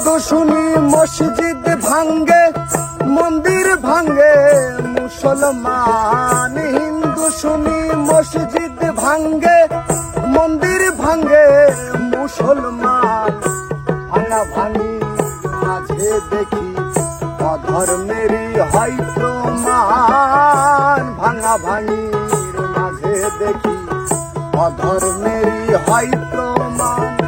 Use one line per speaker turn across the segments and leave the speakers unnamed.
হিন্দু শুনি মসজিদ ভাঙ্গে, মন্দির ভাঙ্গে। মুসলমান হিন্দু শুনি মসজিদ ভাঙ্গে, মন্দির ভাঙ্গে। মুসলমান ভাঙা ভাঙি, মাঝে দেখি অধর্মেরই হয় প্রমাণ ভাঙা ভাঙির মাঝে দেখি অধর্মেরই হয় প্রমাণ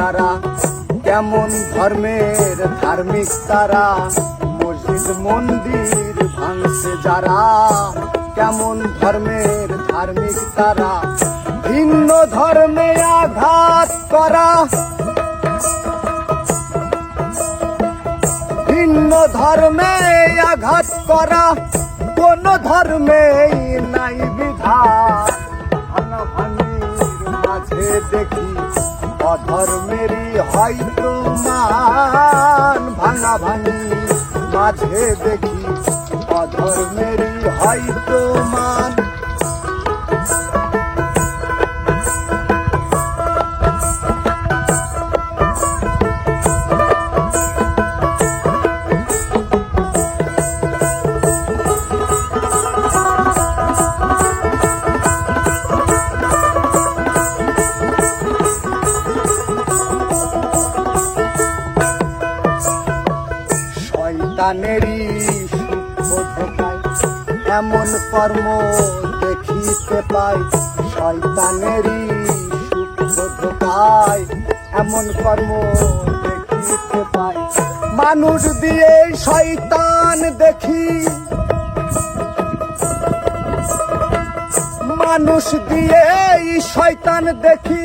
যারা কেমন ধর্মের ধার্মিক তারা? মসজিদ, মন্দির ভাঙছে যারা, কেমন ধর্মের ধার্মিক তারা? ভিন্ন ধর্মে আঘাত করা। ভিন্ন ধর্মে আঘাত করা। কোন ধর্মে নাই বিধান। ভাঙাভাঙির মাঝে দেখি অধর্মেরই হয় প্রমাণ। ভাঙা ভাঙি মাঝে দেখি অধর্মেরই হয় প্রমাণ। শয়তানেরই এমন কর্ম দেখিতে পাই, শয়তানেরই সূক্ষ্ম ধোকায় এমন কর্ম দেখিতে পাই। মানুষ দিয়ে শয়তান দেখি। মানুষ দিয়ে শয়তান দেখি।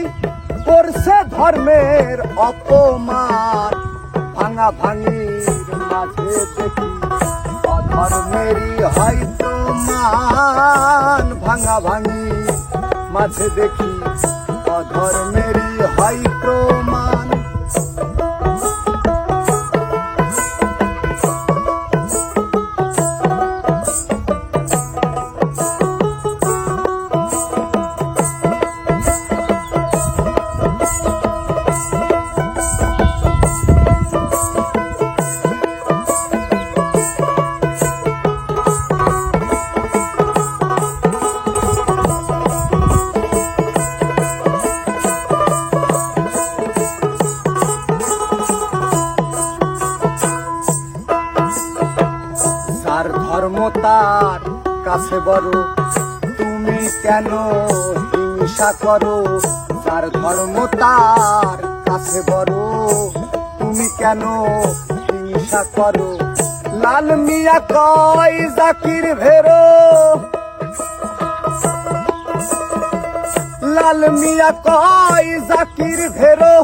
করছে ধর্মের অপমান। ভাঙা ভাঙির মাঝে দেখি অধর্মেরই হয় প্রমাণ ভাঙা ভাঙি মাঝে দেখি অধর্মেরই তার কাছে বড়, তুমি কেন হিংসা করো? যার ধর্ম তার কাছে বড়, তুমি কেন হিংসা করো? লাল মিয়া কয়, জাকির ভেরো। লাল মিয়া কয়, জাকির ভেরো।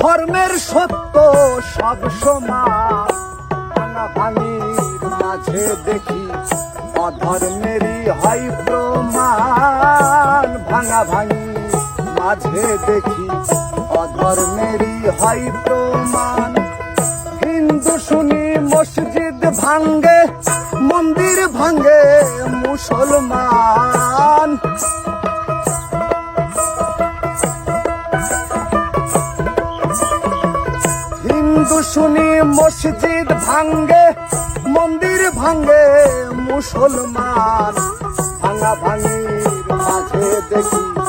ধর্মের সত্য সব সমান ভাঙা মাঝে দেখি অধর্মেরই হয় প্রমাণ। ভাঙা ভাঙি মাঝে দেখি অধর্মেরই হয় প্রমাণ। হিন্দু শুনি মসজিদ ভাঙ্গে মন্দির ভাঙ্গে মুসলমান। শুনি মসজিদ ভাঙ্গে মন্দির ভাঙ্গে মুসলমান ভাঙা ভাঙির মাঝে দেখি।